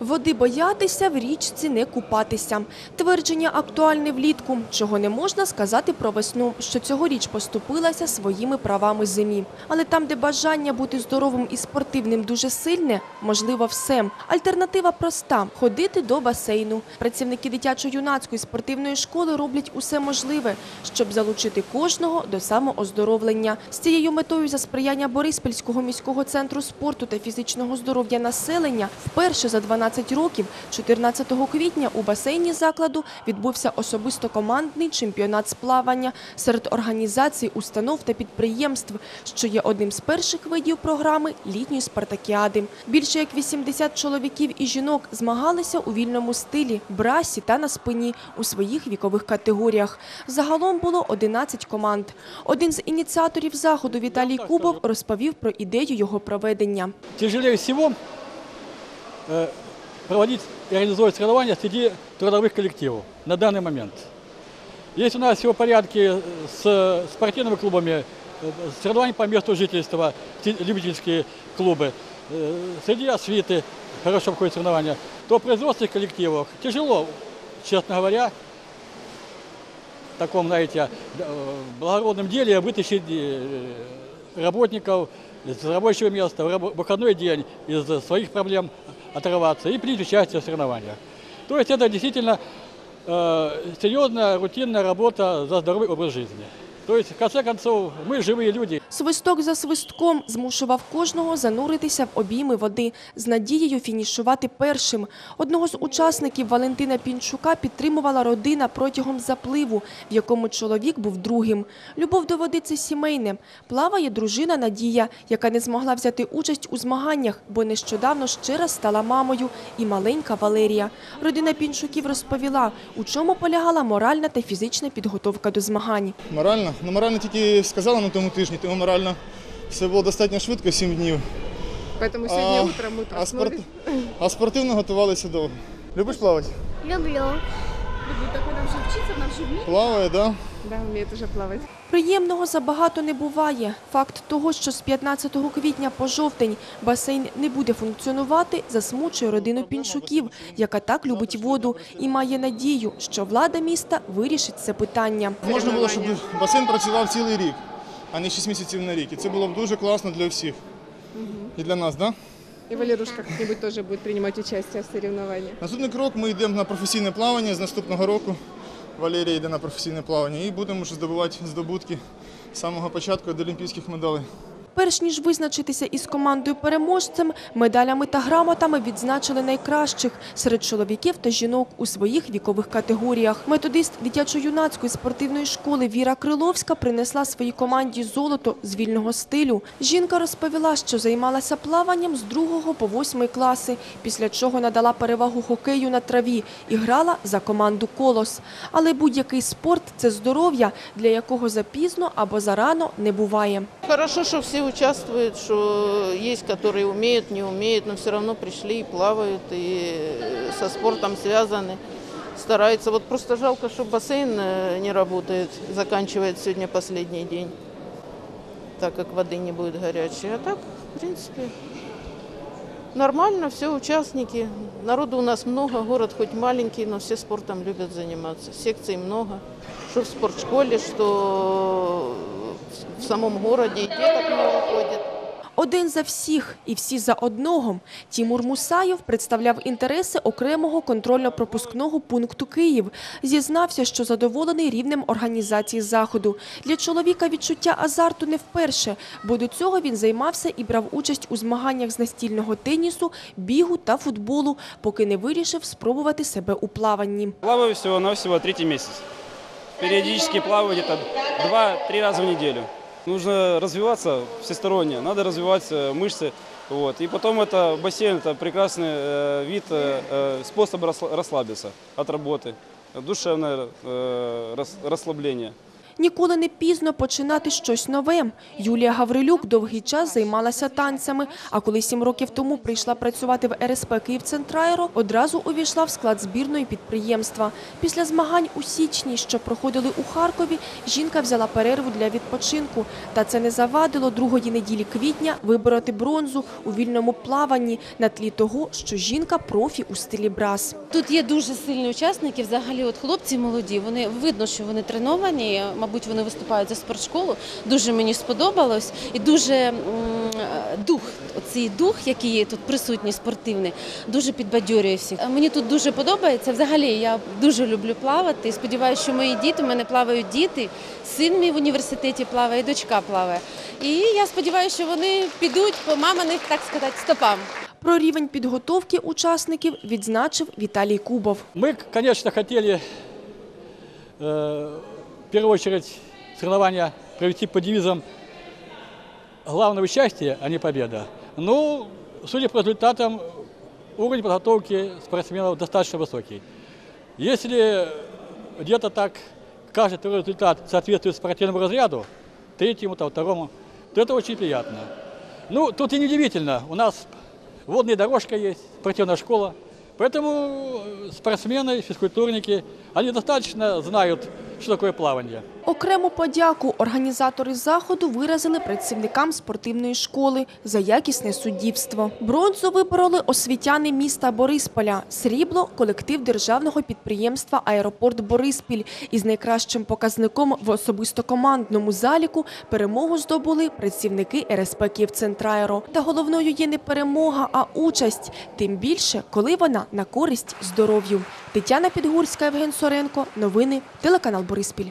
Води боятися, в річці не купатися. Твердження актуальне влітку, чого не можна сказати про весну, що цьогоріч поступилася своїми правами зимі. Але там, де бажання бути здоровим і спортивним дуже сильне, можливо все. Альтернатива проста – ходити до басейну. Працівники дитячо-юнацької спортивної школи роблять усе можливе, щоб залучити кожного до самооздоровлення. З цією метою за сприяння Бориспільського міського центру спорту та фізичного здоров'я населення вперше за 12 років, 14 квітня у басейні закладу відбувся особисто командний чемпіонат з плавання серед організацій, установ та підприємств, що є одним з перших видів програми літньої спартакіади. Більше як 80 чоловіків і жінок змагалися у вільному стилі, брасі та на спині у своїх вікових категоріях. Загалом було 11 команд. Один з ініціаторів заходу Віталій Кубов розповів про ідею його проведення. Тяжелее всего э, проводить и организовывать соревнования среди трудовых коллективов на данный момент. Есть у нас все в порядке с спортивными клубами, э, соревнования по месту жительства, те- любительские клубы, э, среди освиты хорошо проходят соревнования, то в производственных коллективах тяжело, честно говоря, в таком, знаете, э, благородном деле вытащить работников с рабочего места в выходной день из своих проблем оторваться и принять участие в соревнованиях. То есть это действительно э, серьезная, рутинная работа за здоровый образ жизни. То есть, в конце концов, мы живые люди, Свисток за свистком змушував кожного зануритися в обійми води з надією фінішувати першим. Одного з учасників Валентина Пінчука підтримувала родина протягом запливу, в якому чоловік був другим. Любов до води – це сімейне. Плаває дружина Надія, яка не змогла взяти участь у змаганнях, бо нещодавно ще раз стала мамою, і маленька Валерія. Родина Пінчуків розповіла, у чому полягала моральна та фізична підготовка до змагань. Морально? Ну, морально тільки сказала на тому тижні, тому морально все було достатньо швидко, 7 днів. Поэтому сьогодні А, утром ми а, спорт... а спортивно готувалися довго. Любиш плавати? Люблю. Так она уже учиться, она уже умеет? Плаває, да? Да, уже плавать. Приємного забагато не буває. Факт того, що з 15 квітня по жовтень басейн не буде функціонувати, засмучує родину Пінчуків, яка так любить воду і має надію, що влада міста вирішить це питання. Можна було, щоб басейн працював цілий рік, а не 6 місяців на рік. І це було б дуже класно для всіх. І для нас, так? Да? И Валерушка як-небудь теж буде приймати участь в соревнованиях. Наступний крок ми йдемо на професійне плавання з наступного року. Валерія йде на професійне плавання і будемо здобувати здобутки з самого початку до олімпійських медалей. Перш ніж визначитися із командою переможцем, медалями та грамотами відзначили найкращих серед чоловіків та жінок у своїх вікових категоріях. Методист дитячо-юнацької спортивної школи Віра Криловська принесла своїй команді золото з вільного стилю. Жінка розповіла, що займалася плаванням з 2 по 8 класи, після чого надала перевагу хокею на траві і грала за команду «Колос». Але будь-який спорт – це здоров'я, для якого запізно або зарано не буває. Хорошо, что все участвуют, что есть, которые умеют, не умеют, но все равно пришли и плавают, и э, со спортом связаны, стараются. Вот просто жалко, что бассейн э, не работает, заканчивает сегодня последний день, так как воды не будет горячей. А так, в принципе, нормально, все участники. Народу у нас много, город хоть маленький, но все спортом любят заниматься. Секций много, что в спортшколе, что в самом городе, и деток много ходит. Один за всіх і всі за одного. Тімур Мусаєв представляв інтереси окремого контрольно-пропускного пункту Київ. Зізнався, що задоволений рівнем організації заходу. Для чоловіка відчуття азарту не вперше, бо до цього він займався і брав участь у змаганнях з настільного тенісу, бігу та футболу, поки не вирішив спробувати себе у плаванні. Плаваю всего-навсего третий месяц Периодически плаваю где-то 2-3 раза в неделю. Нужно развиваться всесторонне, надо развивать э, мышцы. Вот. И потом это бассейн, это прекрасный э, вид, э, э, способ расслабиться от работы, душевное э, рас- расслабление. Ніколи не пізно починати щось нове. Юлія Гаврилюк довгий час займалася танцями, а коли сім років тому прийшла працювати в РСП «Київцентрайро», одразу увійшла в склад збірної підприємства. Після змагань у січні, що проходили у Харкові, жінка взяла перерву для відпочинку. Та це не завадило другої неділі квітня вибороти бронзу у вільному плаванні на тлі того, що жінка профі у стилі брас. Тут є дуже сильні учасники. Взагалі, от хлопці молоді. Вони видно, що вони треновані. Мабуть, вони виступають за спортшколу. Дуже мені сподобалось, і дуже дух, оцей дух, який є тут присутній, спортивний, дуже підбадьорює всіх. Е, Мені тут дуже подобається. Взагалі, я дуже люблю плавати. Сподіваюся, що мої діти, у мене плавають діти. Син мій в університеті плаває, і дочка плаває. І я сподіваюся, що вони підуть по маминих, так сказати, стопам. Про рівень підготовки учасників відзначив Віталій Кубов. Мы, конечно, хотели э, в первую очередь соревнования провести по девизам главное участие, а не победа. Ну, судя по результатам, уровень подготовки спортсменов достаточно высокий. Если где-то так каждый второй результат соответствует спортивному разряду, третьему, там, второму, то это очень приятно. Ну, тут и неудивительно, у нас водная дорожка есть, спортивная школа, поэтому спортсмены, физкультурники, они достаточно знают, что такое плавание. Окрему подяку організатори заходу виразили працівникам спортивної школи за якісне суддівство. Бронзу вибороли освітяни міста Борисполя, срібло – колектив державного підприємства «Аеропорт Бориспіль». Із найкращим показником в особисто-командному заліку перемогу здобули працівники РСП «Київцентрайро». Та головною є не перемога, а участь. Тим більше, коли вона на користь здоров'ю. Тетяна Підгурська, Євген Соренко. Новини. Телеканал Бориспіль.